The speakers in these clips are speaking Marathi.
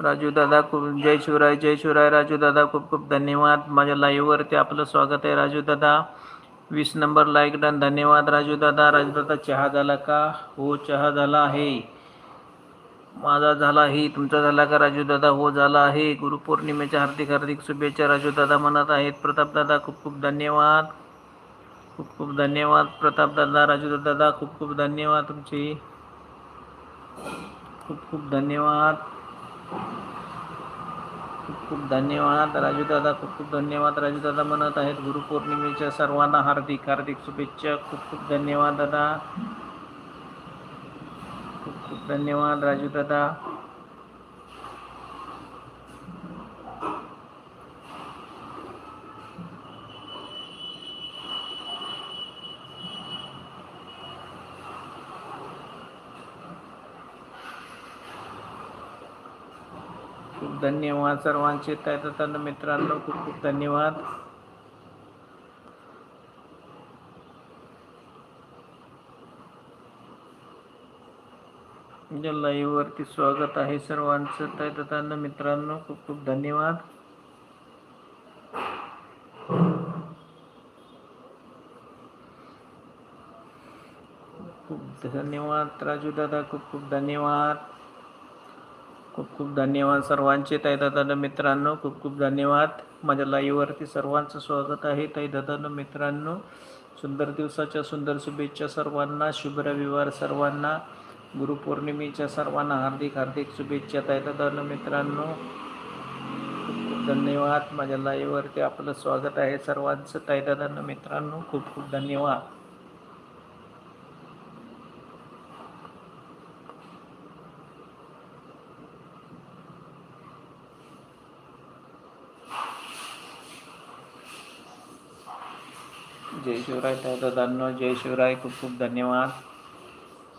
राजू दादा खूप, जय शिवराय जय शिवराय राजू दादा खूप खूप धन्यवाद. माझ्या लाईव्हवरती आपलं स्वागत आहे राजू दादा वीस नंबर लाईक डन. धन्यवाद राजू दादा राजू दादा चहा का? हो, चहा झाला आहे. माझा झाला का राजू दादा हो, झाला आहे. गुरुपौर्णिमेच्या हार्दिक हार्दिक शुभेच्छा राजू दादा म्हणत आहेत. प्रताप दादा खूप खूप धन्यवाद. खूप खूप धन्यवाद. प्रताप दादा राजू दादा खूप खूप धन्यवाद तुमचे. खूप खूप धन्यवाद. खूप खूप धन्यवाद. राजू दादा खूप खूप धन्यवाद. राजू दादा म्हणत आहेत गुरुपौर्णिमेच्या सर्वांना हार्दिक हार्दिक शुभेच्छा. खूप खूप धन्यवाद दादा. खूप खूप धन्यवाद राजू दादा खूप धन्यवाद सर्वांचे. त्यात मित्रांनो खूप खूप धन्यवाद. या स्वागत आहे सर्वांचं. त्यात मित्रांनो खूप खूप धन्यवाद. खूप धन्यवाद. राजू दादा खूप खूप धन्यवाद. खूप खूप धन्यवाद सर्वांचे. ताई दादा मित्रांनो खूप खूप धन्यवाद. माझ्या लाईव्हवरती सर्वांचं स्वागत आहे. ताई दादा मित्रांनो सुंदर दिवसाच्या सुंदर शुभेच्छा सर्वांना. शुभ रविवार सर्वांना. गुरुपौर्णिमेच्या सर्वांना हार्दिक हार्दिक शुभेच्छा. ताई दादा मित्रांनो खूप खूप धन्यवाद. माझ्या लाईव्हवरती आपलं स्वागत आहे सर्वांचं. ताई दादा मित्रांनो खूप खूप धन्यवाद. जय शिवराय दादांनो जय शिवराय खूप खूप धन्यवाद.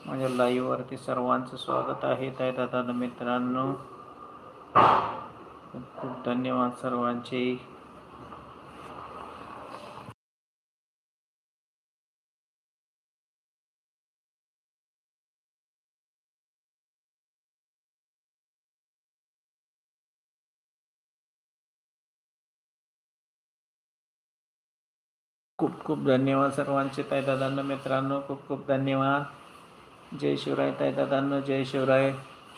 माझ्या लाईव्हवरती सर्वांचं स्वागत आहे. ताई दादा मित्रांनो खूप खूप धन्यवाद सर्वांचे. खूप खूप धन्यवाद सर्वांचे. ताई दादांना मित्रांनो खूप खूप धन्यवाद. जय शिवराय. ताई दादांनो जय शिवराय.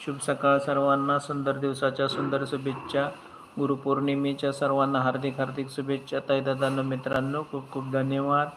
शुभ सकाळ सर्वांना. सुंदर दिवसाच्या सुंदर शुभेच्छा. गुरुपौर्णिमेच्या सर्वांना हार्दिक हार्दिक शुभेच्छा. ताई दादांना मित्रांनो खूप खूप धन्यवाद.